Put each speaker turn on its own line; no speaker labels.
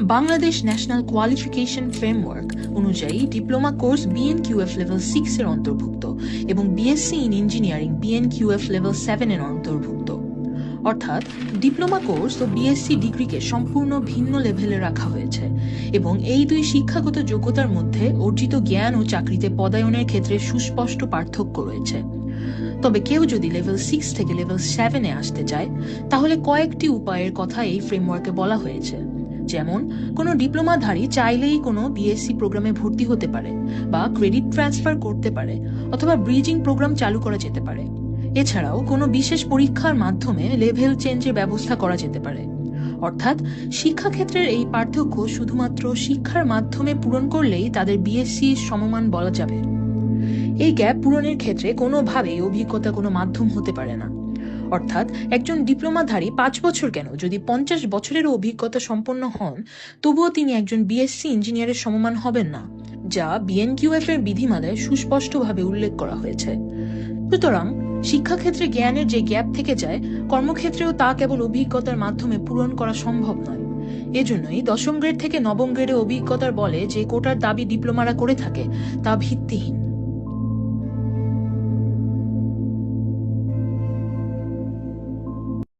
Bangladesh national qualification framework অনুযায়ী diploma course BNQF level six এর অন্তর্ভুক্ত এবং BSc in engineering BNQF level seven এর অন্তর্ভুক্ত। অর্থাৎ ডিপ্লোমা কোর্স ও বিএসসি ডিগ্রিকে সম্পূর্ণ ভিন্ন লেভেলে রাখা হয়েছে এবং এই দুই শিক্ষাগত যোগ্যতার মধ্যে অর্জিত জ্ঞান ও চাকরিতে পদায়নের ক্ষেত্রে সুস্পষ্ট পার্থক্য রয়েছে। তবে কেউ যদি লেভেল সিক্স থেকে লেভেল সেভেনে আসতে চায়, তাহলে কয়েকটি উপায়ের কথা এই ফ্রেমওয়ার্কে বলা হয়েছে। যেমন, কোনো ডিপ্লোমাধারী চাইলেই কোনো বিএসসি প্রোগ্রামে ভর্তি হতে পারে বা ক্রেডিট ট্রান্সফার করতে পারে অথবা ব্রিজিং প্রোগ্রাম চালু করা যেতে পারে। এছাড়াও কোনো বিশেষ পরীক্ষার মাধ্যমে লেভেল চেঞ্জের ব্যবস্থা করা যেতে পারে। অর্থাৎ শিক্ষাক্ষেত্রের এই পার্থক্য শুধুমাত্র শিক্ষার মাধ্যমে পূরণ করলেই তাদের বিএসসি সমমান বলা যাবে। এই গ্যাপ পূরণের ক্ষেত্রে কোনোভাবেই অভিজ্ঞতা কোনো মাধ্যম হতে পারে না। অর্থাৎ একজন ডিপ্লোমাধারী পাঁচ বছর কেন? যদি পঞ্চাশ বছরেরও অভিজ্ঞতা সম্পন্ন হন, তবুও তিনি একজন বিএসসি ইঞ্জিনিয়ারের সমমান হবেন না, যা বিএনকিউএফ এর বিধিমালায় সুস্পষ্টভাবে উল্লেখ করা হয়েছে। সুতরাং, শিক্ষাক্ষেত্রে জ্ঞানের যে গ্যাপ থেকে যায়, কর্মক্ষেত্রেও তা কেবল অভিজ্ঞতার মাধ্যমে পূরণ করা সম্ভব নয়। এজন্যই দশম গ্রেড থেকে নবম গ্রেডে অভিজ্ঞতার বলে যে কোটার দাবি ডিপ্লোমারা করে থাকে, তা ভিত্তিহীন।